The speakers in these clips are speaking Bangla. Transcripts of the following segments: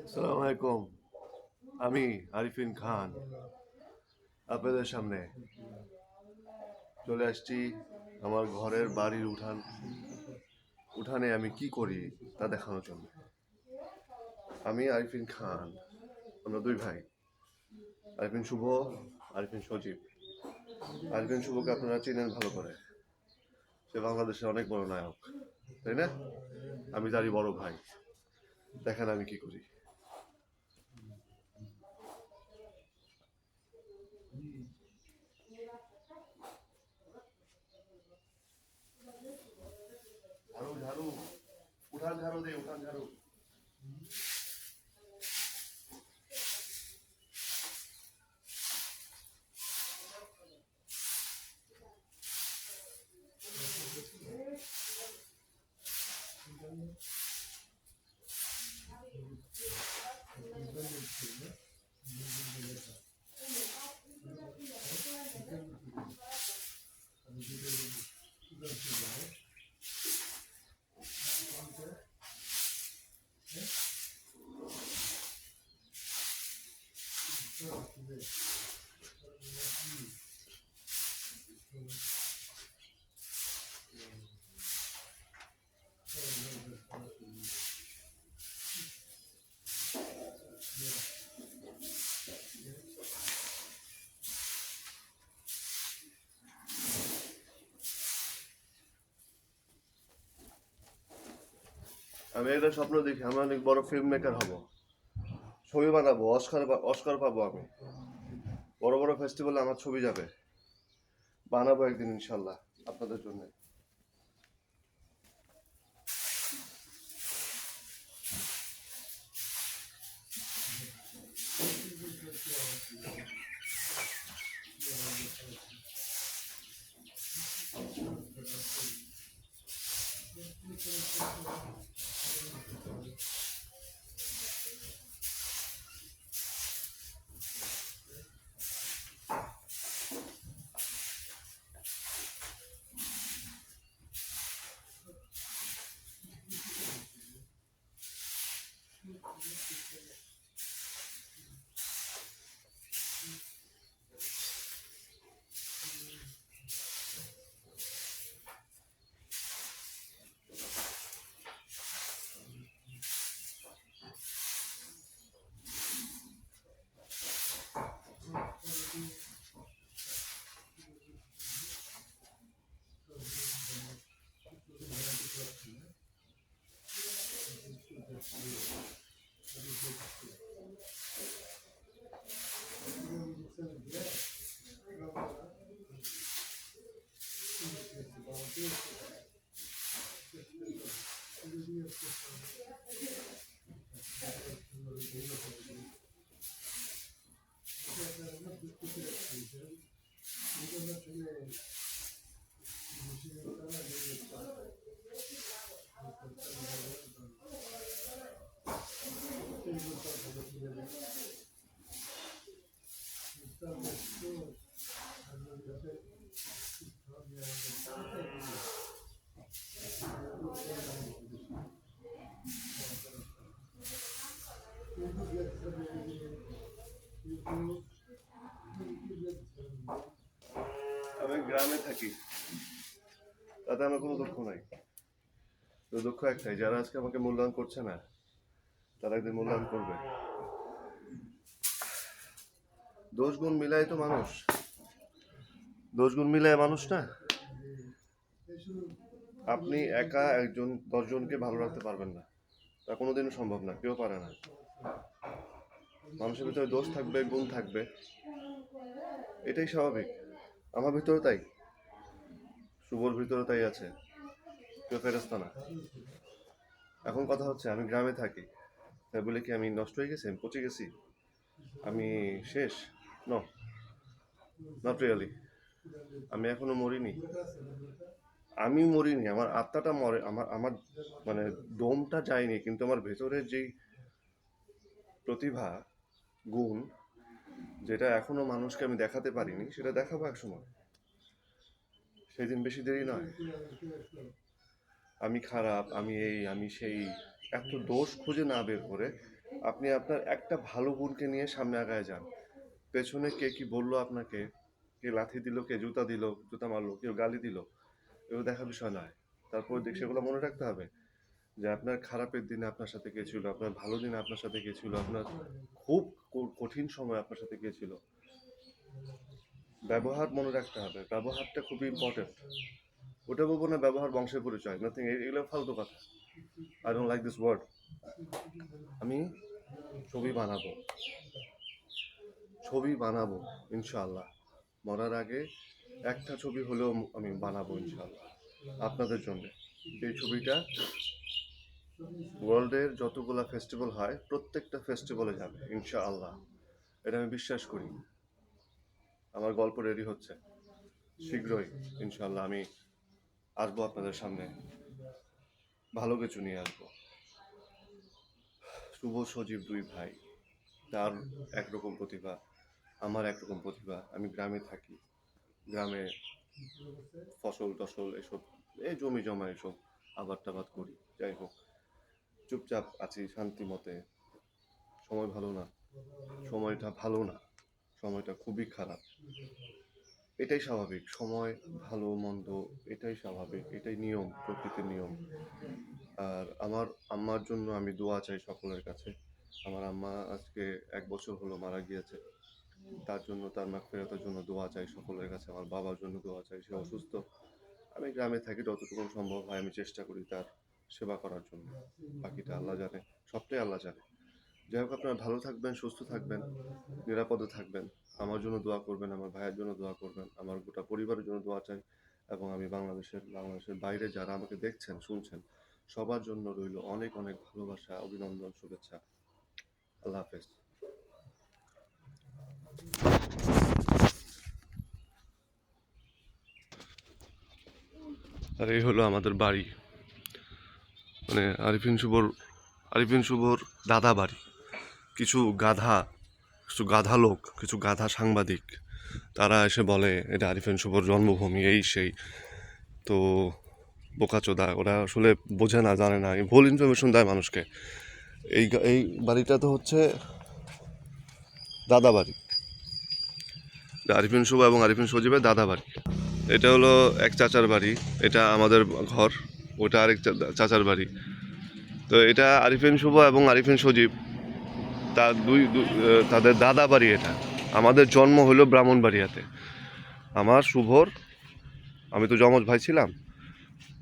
আসসালামু আলাইকুম। আমি আরিফিন খান। আপনাদের সামনে চলে আসছি আমার ঘরের বাড়ির উঠান। উঠানে আমি কি করি তা দেখানোর জন্য। আমি আরিফিন খান। আমরা দুই ভাই। আরিফিন শুভ, আরিফিন সজীব। আরিফিন শুভকে আপনারা চেনেন ভালো করে। সে বাংলাদেশের অনেক বড় নায়ক, তাই না? আমি তারই বড় ভাই। দেখেন আমি কি করি। ઝાડુ ઉઠાડ ઝાડુ દે ઉઠાડ ઝાડુ আমি একটা স্বপ্ন দেখি আমি অনেক বড় ফিল্ম মেকার হব। ছবি বানাবো অস্কার অস্কার পাবো আমি। বড় বড় ফেস্টিভ্যালে আমার ছবি যাবে। বানাবো একদিন ইনশাল্লাহ আপনাদের জন্য। よろしくお願いします。আমি গ্রামে থাকি। তাতে আমার কোনো দুঃখ নাই। তো দুঃখ একটাই, যারা আজকে আমাকে মূল্যায়ন করছে না, তারা একদিন মূল্যায়ন করবে। দোষ গুণ মিলাই তো মানুষ। দোষ গুণ মিলায় মানুষ না? আপনি একা একজন, দশজনকে ভালো রাখতে পারবেন না। তা কোনোদিনও সম্ভব না, কেউ পারে না। মানুষের ভিতরে দোষ থাকবে, গুণ থাকবে। এটাই স্বাভাবিক। আমার ভিতরে তাই। শুভর ভিতরে তাই আছে। কেউ ফেরস্তা না। এখন কথা হচ্ছে, আমি গ্রামে থাকি। তাই বলে কি আমি নষ্ট হয়ে গেছি? আমি পচে গেছি? আমি শেষ? ন নট রিয়ালি আমি এখনও মরিনি। আমি মরিনি, আমার আত্মাটা মরে, আমার আমার মানে দমটা যায়নি, কিন্তু আমার ভেতরে যেই প্রতিভা গুণ, যেটা এখনও মানুষকে আমি দেখাতে পারিনি, সেটা দেখাবো এক সময়। সেদিন বেশি দেরি নয়। আমি খারাপ, আমি এই, আমি সেই, এত দোষ খুঁজে না বের করে আপনি আপনার একটা ভালো গুণকে নিয়ে সামনে আগায় যান। পেছনে কে কি বলল আপনাকে? কে লাথি দিল, কে জুতা দিল, জুতা মারলো কেউ গালি দিল, এগুলো দেখার বিষয় নয়। তারপর দেখ, সেগুলো মনে রাখতে হবে। যে আপনার খারাপের দিনে আপনার সাথে কে ছিল আপনার ভালো দিনে আপনার সাথে কে ছিল আপনার খুব কঠিন সময় আপনার সাথে কে ছিল ব্যবহার মনে রাখতে হবে। ব্যবহারটা খুবই ইম্পর্টেন্ট ওটা বলব না ব্যবহার বংশের পরিচয় নাথিং এগুলো ফালতু কথা। I don't like this word আমি ছবি বানাবো। ছবি বানাবো, ইনশাআল্লাহ। মরার আগে একটা ছবি হলেও আমি বানাবো, ইনশাআল্লাহ। আপনাদের জন্য। এই ছবিটা ওয়ার্ল্ডের যতগুলা ফেস্টিভ্যাল হয়, প্রত্যেকটা ফেস্টিভ্যালে যাবে, ইনশাআল্লাহ। এটা আমি বিশ্বাস করি। আমার গল্প রেডি হচ্ছে। শীঘ্রই, ইনশাআল্লাহ, আমি আসব আপনাদের সামনে। ভালো কিছু নিয়ে আসব। শুভ সজীব দুই ভাই। তার একরকম প্রতিভা, আমার একরকম প্রতিভা। আমি গ্রামে থাকি। গ্রামে ফসল টসল এসব, এই জমি জমা এসব আবাদ টাবাদ করি। যাই হোক। চুপচাপ আছি শান্তি মতে। সময় ভালো না। সময়টা ভালো না। সময়টা খুবই খারাপ। এটাই স্বাভাবিক। সময় ভালো, মন্দ, এটাই স্বাভাবিক। এটাই নিয়ম, প্রকৃতির নিয়ম। আর আমার আম্মার জন্য আমি দোয়া চাই সকলের কাছে। আমার আম্মা আজকে এক বছর হলো মারা গিয়েছে। তার জন্য, তার মাগফিরাতের জন্য দোয়া চাই সকলের কাছে। আমার বাবার জন্য দোয়া চাই। সে অসুস্থ। আমি গ্রামে থাকি যতটুকু সম্ভব হয় আমি চেষ্টা করি তার সেবা করার জন্য। বাকিটা আল্লাহ জানে, সবটাই আল্লাহ জানে। যাই হোক, আপনারা ভালো থাকবেন, সুস্থ থাকবেন, নিরাপদে থাকবেন। আমার জন্য দোয়া করবেন, আমার ভাইয়ের জন্য দোয়া করবেন, আমার গোটা পরিবারের জন্য দোয়া চাই এবং আমি বাংলাদেশের বাংলাদেশের বাইরে যারা আমাকে দেখছেন, শুনছেন, সবার জন্য রইল অনেক অনেক ভালোবাসা, অভিনন্দন, শুভেচ্ছা। আল্লাহ হাফেজ। আর এই হলো আমাদের বাড়ি। মানে আরিফিন শুভর আরিফিন শুভর দাদা বাড়ি। কিছু গাধা কিছু গাধা লোক, কিছু গাধা সাংবাদিক, তারা এসে বলে, এটা আরিফিন শুভর জন্মভূমি, এই সেই। তো বোকাচোদা, ওরা আসলে বোঝে না, জানে না। ভুল ইনফরমেশন দেয় মানুষকে। এই এই বাড়িটা তো হচ্ছে দাদা বাড়ি। আরিফিন শুভ এবং আরিফিন সজীবের দাদা বাড়ি। এটা হলো এক চাচার বাড়ি। এটা আমাদের ঘর। ওটা আরেক চাচার বাড়ি। তো এটা আরিফিন শুভ এবং আরিফিন সজীব। তার দুই তাদের দাদা বাড়ি এটা। আমাদের জন্ম হলো ব্রাহ্মণবাড়িয়াতে। আমার শুভর, আমি তো যমজ ভাই ছিলাম।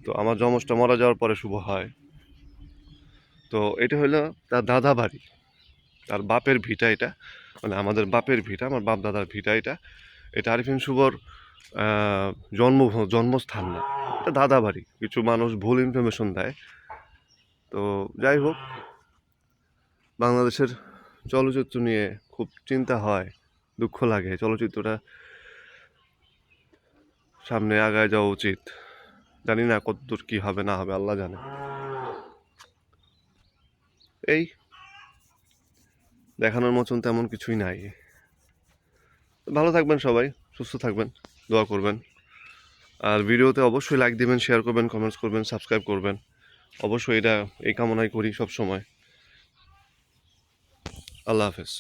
তো আমার যমজটা মারা যাওয়ার পরে শুভ হয়। তো এটা হলো তার দাদা বাড়ি। তার বাপের ভিটা এটা। মানে আমাদের বাপের ভিটা, আমার বাপ দাদার ভিটা এটা। এটা আরিফিন শুভর জন্ম, জন্মস্থান না। এটা দাদা বাড়ি কিছু মানুষ ভুল ইনফরমেশন দেয়। তো যাই হোক, বাংলাদেশের চলচ্চিত্র নিয়ে খুব চিন্তা হয়, দুঃখ লাগে। চলচ্চিত্রটা সামনে আগায় যাওয়া উচিত। জানি না কতদূর কী হবে, না হবে, আল্লাহ জানে। এই, দেখানোর মতন তেমন কিছুই নাই। ভালো থাকবেন সবাই, সুস্থ থাকবেন। দোয়া করবেন। আর ভিডিওতে অবশ্যই লাইক দেবেন শেয়ার করবেন কমেন্টস করবেন সাবস্ক্রাইব করবেন। অবশ্যই এটা এই কামনাই করি সব সময় আল্লাহ হাফেজ।